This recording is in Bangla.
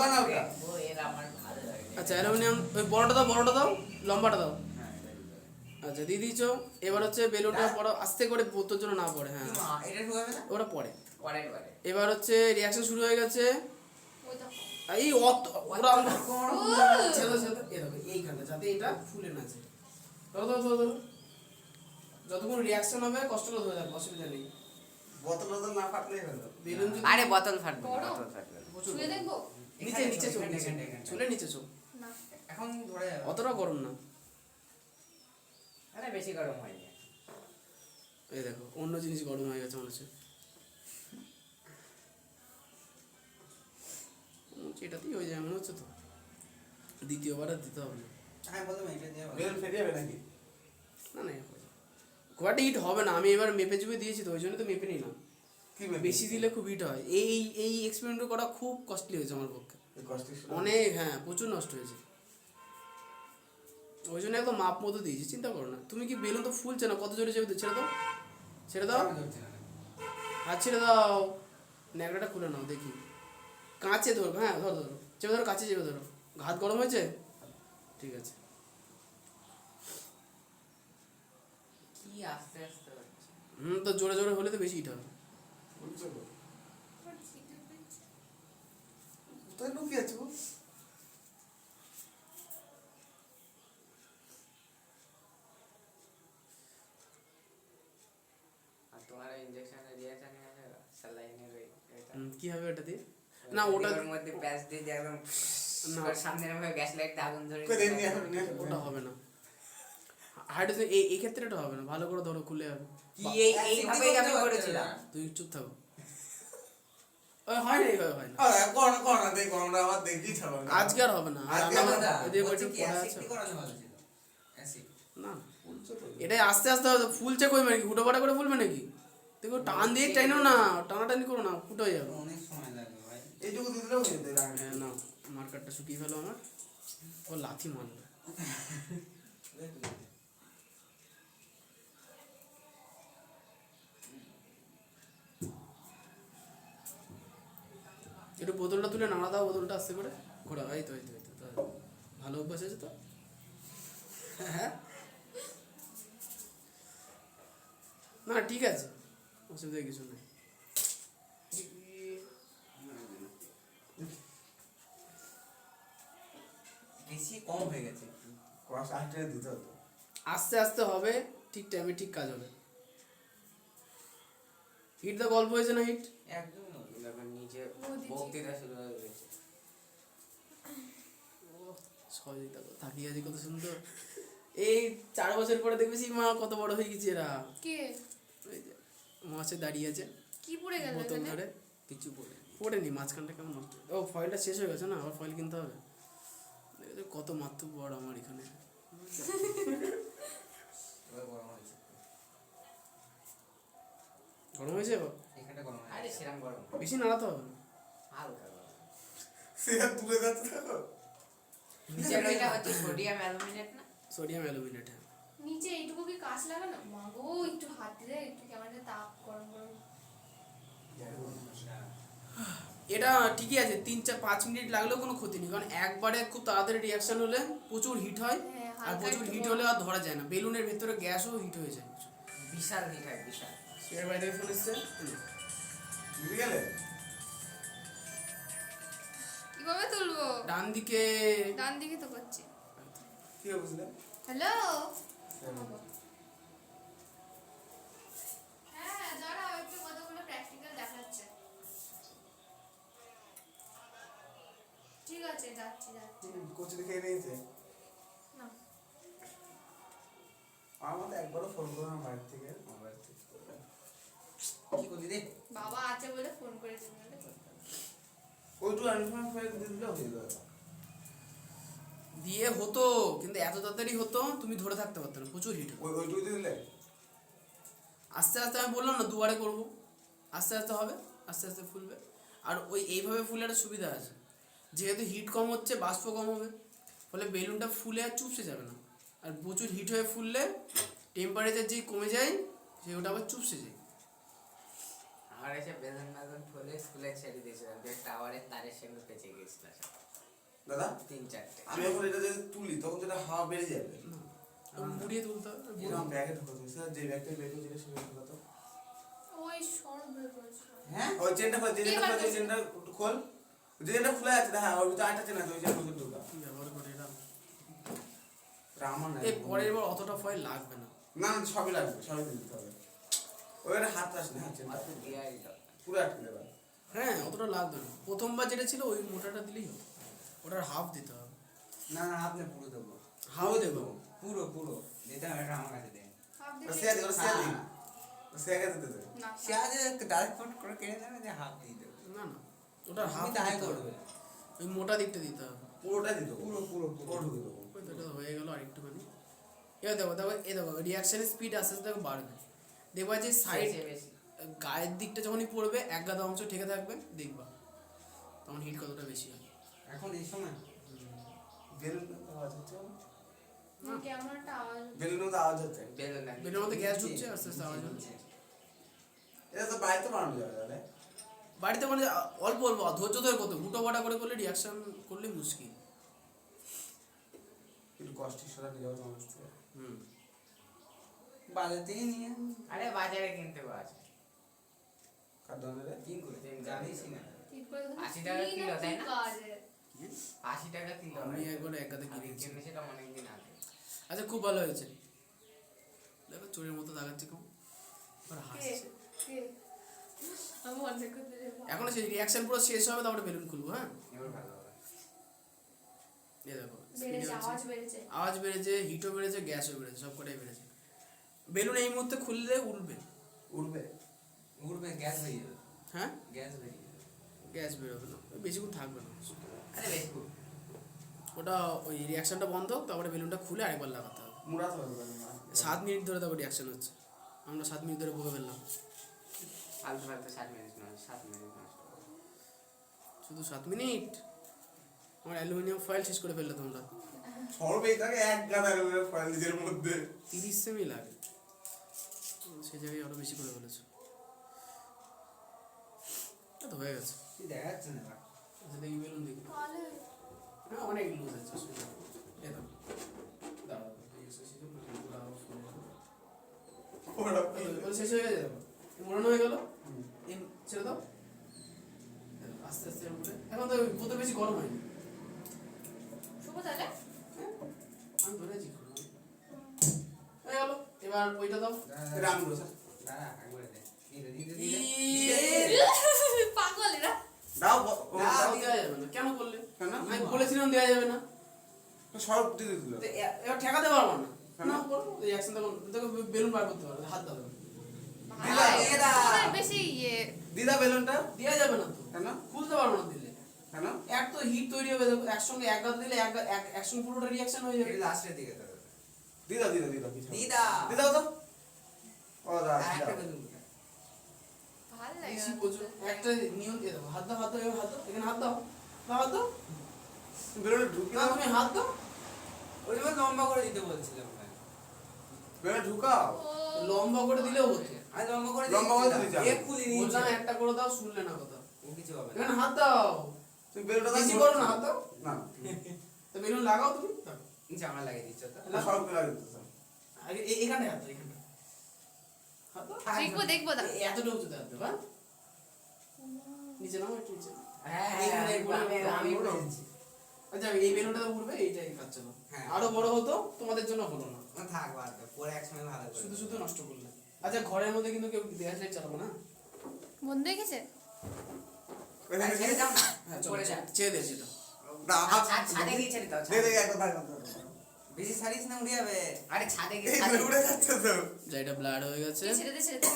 ঢোকা না ওটা আচ্ছা অ্যালুমিনিয়াম ওই বড়টা দাও বড়টা দাও লম্বাটা দাও। আচ্ছা দিয়ে দিয়েছ। এবার হচ্ছে বেলুনটা পড়ো আস্তে করে বোতর জন্য না পড়ে হ্যাঁ। ওটা পড়ে। এবার হচ্ছে রিয়াকশন শুরু হয়ে গেছে। এই অত ওরা ছেড়ে এই দেখো, এইখানটা যাতে এটা ফুলে না যায়। ধরো ধরো ধরো ধরো। যতক্ষণ রিয়াকশন হবে কষ্ট করে ধরে যাবে অসুবিধা নেই। বোতল বোতল না ফাটলেই হলো। আরে বোতল ফাটবে বোতল ফাটবে। শুয়ে দেখব? নিচে নিচে চোখ নিচে। চুলে নিচে চোখ। না। এখন ধরে যাবে অতটা গরম না। আরে বেশি গরম হয়নি। এই দেখো অন্য জিনিস গরম হয়ে গেছে মনে হচ্ছে। এটাতেই হয়ে যায় মনে হচ্ছে তো। দ্বিতীয়বার আর দিতে হবে না। হ্যাঁ বললাম এটা দিয়ে বেল ফেটে যাবে নাকি? না না খুব একটা হিট হবে না আমি এবার মেপে চুপে দিয়েছি তো ওই জন্য তো মেপে নিলাম? বেশি দিলে খুব হিট হয়। এই এই এক্সপেরিমেন্ট করা খুব কস্টলি হয়েছে আমার পক্ষে। অনেক হ্যাঁ প্রচুর নষ্ট হয়েছে। ওই জন্য একদম মাপ মতো দিয়েছি চিন্তা করো না। তুমি কি বেলুন তো ফুলছে না কত জোরে চেপে ছেড়ে দাও। ছেড়ে দাও। হাত ছেড়ে দাও। ন্যাকড়াটা খুলে নাও দেখি। কাঁচে ধরো হ্যাঁ ধরো ধরো। চেপে ধরো কাছে চেপে ধরো। হাত গরম হয়েছে? ঠিক আছে। কি আস্তে আস্তে হুম তো জোরে জোরে হলে তো বেশি হিট হবে। বলছো গো। কোথায় লুকিয়ে আছো গো? আর তোমার ইনজেকশনের রিয়াকশন আছে স্যালাইনের ওই এটা হুম, কি হবে ওটা দিয়ে না ওটা ওর মধ্যে প্যাচ দিয়ে যে একদম না। ওর সামনে এরকম গ্যাস লাইটটা আগুন ধরে কই দেন, নিয়ে আসো, নিয়ে আসো। ওটা হবে না হাইড্রোজেন এই এই ক্ষেত্রে এটা হবে না ভালো করে ধরো খুলে হবে কি এই এইভাবেই আমি করেছিলাম। তুই চুপ থাকো। ওই হয় না হয় না আরে, করো না, করো না, দেখো, আমরা আবার দেখি ছাড়ো না। আজকে আর হবে না আর আজকে বলছি কয়টা কি, পড়ে আছে। না? এটাই আস্তে আস্তে হবে ফুলছে কই মানে কি হুটো পাটা করে ফুলবে নাকি? দেখো টান দিয়ে টাইনো না টানাটানি করো না ফুটো হয়ে যাবে। অনেক সময় লাগবে ভাই। এইটুকু দিয়ে দিলেও হয়ে। হ্যাঁ না মার্কারটা শুকিয়ে ফেলো আমার। ও লাথি মারলো। একটু বোতলটা তুলে নাড়া দাও বোতলটা আস্তে করে। ঘোরা এই তো এই তো এই তো ভালো অভ্যাস আছে তো? হ্যাঁ? না ঠিক আছে। অসুবিধা কিছু নেই। বেশি কম হয়ে গেছে ক্রস আটটা দিতে হতো। আস্তে আস্তে হবে ঠিক টাইমে ঠিক কাজ হবে। হিট দা গল্প হয়েছে না হিট? একদম এরকম নিচে বক্তৃতা শুরু হয়ে গেছে সহযোগিতা। তাকিয়ে আছি কত সুন্দর। এই চার বছর পরে দেখবেছি মা কত বড় হয়ে গেছে এরা। কে? মাছে দাঁড়িয়ে আছে। কি পড়ে গেল বোতল ধরে। কিছু পড়ে পড়েনি মাঝখানটা কেমন নষ্ট। ও ফয়েলটা শেষ হয়ে গেছে না? আবার ফয়েল কিনতে হবে? কত মাত্র বড় আমার এখানে। গরম হয়েছে। গরম হয়েছে গরম আরে। গরম। বেশি হালকা গরম। তুলে যাচ্ছে দেখো। নিচের ওইটা হচ্ছে সোডিয়াম অ্যালুমিনেট না? সোডিয়াম অ্যালুমিনেট নিচে এইটুকু কি কাঁচ লাগানো মাগো একটু হাত দিলে একটু কেমন তাপ গরম গরম। এটা ঠিকই আছে তিন চার পাঁচ মিনিট লাগলেও কোনো ক্ষতি নেই। কারণ একবারে খুব তাড়াতাড়ি রিয়াকশন হলে প্রচুর হিট হয় হ্যাঁ, আর প্রচুর হিট হলে আর ধরা যায় না। বেলুনের ভেতরে গ্যাসও হিট হয়ে যায়। বিশাল হিট হয় বিশাল। এর বাইরে ফোন এসছে। গেলে? কীভাবে তুলবো? ডান দিকে। ডান দিকে তো করছি। কি বুঝলে? হ্যালো? হ্যাঁ। দাঁড়াও একটু প্র্যাকটিক্যাল দেখাচ্ছে। ঠিক আছে যাচ্ছি যাচ্ছি। হুম, দেখে নিয়েছে। না। আমার একবারও ফোন করো না বাড়ির থেকে মোবাইল থেকে। কি করলি রে? বাবা আছে বলে ফোন করেছি বলে ওইটু আনফান করে দিলেও হয়ে যাবে দিয়ে হতো কিন্তু এত তাড়াতাড়ি হতো তুমি ধরে থাকতে পারতো না প্রচুর হিট ওই ওইটুকু দিলে আস্তে আস্তে আমি বললাম না দুবারে করব। আস্তে আস্তে হবে আস্তে আস্তে ফুলবে। আর ওই এইভাবে ফুলে একটা সুবিধা আছে। যেহেতু হিট কম হচ্ছে বাষ্প কম হবে ফলে বেলুনটা ফুলে আর চুপসে যাবে না। আর প্রচুর হিট হয়ে ফুললে টেম্পারেচার যেই কমে যায় সে ওটা আবার চুপসে যায়। আমার এসে বেলুন মেলুন ফুলে স্কুলে ছেড়ে দিয়েছিলাম। যে টাওয়ারের তারের সঙ্গে পেঁচে গেছিল দাদা? তিন চারটে। আমি এখন এটা যদি তুলি তখন যেটা হাওয়া বেড়ে যাবে। মুড়িয়ে তুলতে হবে এরকম ব্যাগে স্যার যে ব্যাগটা বের করে সে ব্যাগে ঢোকাতো ওই সর বের করেছিল। হ্যাঁ? ওই চেনটা খোল চেনটা খোল? চেনটা খোল। যে চেনটা খোলা আছে হ্যাঁ ওই তো আটটা চেন আছে ওই চেন মধ্যে ঢোকা ব্যবহার করে এটা? আমার এই পরের বার অতটা ফয়েল লাগবে না। না না সবই লাগবে সবই দিতে হবে। হাত পুরো দেবে হ্যাঁ অতটা লাগবে না। প্রথমবার যেটা ছিল ওই মোটাটা দিলেই হবে। ওটার হাফ দিতে হবে। না না আপনি পুরো দেবো। হাফ দেবো? পুরো পুরো। দিতে হবে এটা আমার কাছে দেন। হাফ তো দিতে না আজ ডাইরেক্ট ফট করে কিনে দেবে যে হাফ দিয়ে দেবে। না না। ওটার হাফ তুমি দিতে হবে। করবে। ওই মোটা দিকটা দিতে হবে। পুরোটা দিতে পুরো পুরো পুরো। ঢুকে দেবো তো হয়ে গেল আর একটুখানি এবার দেখো দেখো এই দেখো রিয়াকশনের স্পিড আস্তে আস্তে দেখো বাড়বে। দেখবা যে সাইড গায়ের দিকটা যখনই পড়বে এক গাদা অংশ ঠেকে থাকবে দেখবা। তখন হিট কতটা বেশি হয় এখন এই সময় বেলুন আওয়াজ হচ্ছে বেলুন আওয়াজ হচ্ছে। বেলুন মধ্যে গ্যাস ঢুকছে আস্তে আস্তে আওয়াজ হচ্ছে। এটা তো বাড়িতে বানানো যাবে তাহলে। বাড়িতে মানে অল্প অল্প ধৈর্য ধরে করতে হুটো বাটা করে করলে রিয়াকশন করলে মুশকিল। একটু নিয়ে হুম। বাজার থেকে নিয়ে আরে বাজারে কিনতে পাওয়া যায় তিন করে জানিস না। ঠিক আশি টাকা কিলো, তাই না? আশি টাকা কিলো আমি একবার এক গাদা কিনেছি কিনেছিলাম অনেকদিন আগে। আচ্ছা খুব ভালো হয়েছে। দেখো চোরের মতো দেখাচ্ছে হাসছে। এখন সেই রিয়াকশন পুরো শেষ হবে তারপরে বেলুন খুলবো হ্যাঁ? এবার ভালো হবে। এই দেখো। আওয়াজ বেড়েছে। আওয়াজ বেড়েছে হিটও বেড়েছে গ্যাসও বেড়েছে সব কটাই বেড়েছে। বেলুন এই মুহূর্তে খুললে উঠবে উঠবে উড়বে গ্যাস হয়ে যাবে। হ্যাঁ? গ্যাস হয়ে যাবে। গ্যাস বেরোবে না। ওই বেশিক্ষণ থাকবে না। আরে বেশি ওটা ওই রিয়াকশনটা বন্ধ হোক তারপরে বেলুনটা খুলে আরেকবার লাগাতে হবে। মুড়াতে হবে সাত মিনিট ধরে তারপর রিয়াকশন হচ্ছে। আমরা সাত মিনিট ধরে বকে ফেললাম। ফালতু ফালতু সাত মিনিট নয় সাত মিনিট শুধু সাত মিনিট? আমার অ্যালুমিনিয়াম ফয়েল শেষ করে ফেললে তোমরা। সরবেই থাকে এক গাদা ফয়েল নিজের মধ্যে। তিরিশ সেমি লাগে। সে জায়গায় আরও বেশি করে ফেলেছো। এই তো হয়ে গেছে। দেখা যাচ্ছে না? দেখি। বেলুন দেখি অনেক লুজ আছে দাঁড়াও যাবে। শেষ হয়ে দেখো মোড়ানো হয়ে গেল? ছেড়ে দাও। আস্তে আস্তে এখন তো বোতল বেশি গরম হয়নি। শুভ তাহলে? আমি ধরেছি হয়ে গেল এবার ওইটা দাও। দিলে। পাগল এরা। দাও দাও। কেন করলে? আমি বলেছিলাম দেওয়া যাবে না সব দিতে দিল এবার ঠেকাতে পারব না? না করো এই অ্যাকশন তখন তোকে বেলুন বার করতে পারবে হাত দাও দিদা, বেলুনটা দেওয়া যাবে না তো কেন খুলতে পারব না দিলে কেন এক তো হিট তৈরি হবে একসঙ্গে এক গাদ দিলে এক একসঙ্গে পুরোটা রিয়াকশন হয়ে যাবে লাস্টের দিকে। দিদা দিদা দিদা দিদা। দিদা তো একটা বেলুন কোথায়? ভালো লাগে বেশি না। প্রচুর একটা নিয়ম দিয়ে দেবো হাত দাও হাত দাও হাত দাও এখানে হাত দাও দাও হাত দাও বেলুনটা ঢুকি না তুমি হাত দাও ওই জন্য লম্বা করে দিতে বলছিলাম ভাই। বেলুন ঢুকাও ও, লম্বা করে দিলেও হতো আমি লম্বা করে লম্বা করে দিয়েছিলাম। দিয়েছি আমি। এক কুলি নিয়েছি। বললাম একটা করে দাও শুনলে না কথা ও কিছু হবে না। হাত দাও তুমি বেলুনটা দাও করো না হাত দাও না তো বেলুন লাগাও তুমি। নিচে আমার লাগিয়ে দিচ্ছ তো। সব এখানে হাত এখানে হাত দেখব দেখব দাঁড়া। এ- এতটা উঁচুতে হাত দাও হ্যাঁ নিচে নাও একটু নিচে। হ্যাঁ। আচ্ছা এই বেলুনটা উঠবে এইটাই কাজ চলো হ্যাঁ। আরও বড় হতো তোমাদের জন্য হলো না থাক বাদ পরে একসময় ভালো শুধু শুধু নষ্ট করলে আচ্ছা ঘরের মধ্যে কিন্তু কেউ গ্যাস লাইট চালাবো না বন্ধ হয়ে গেছে ছেড়ে না। না, দে ছাদে। বেশি সারিস না উড়ে যাবে। আরে ছাদে গিয়ে উড়ে যাচ্ছে তো। যা এটা ব্লাড হয়ে গেছে। ছেড়ে দে ছেড়ে দে।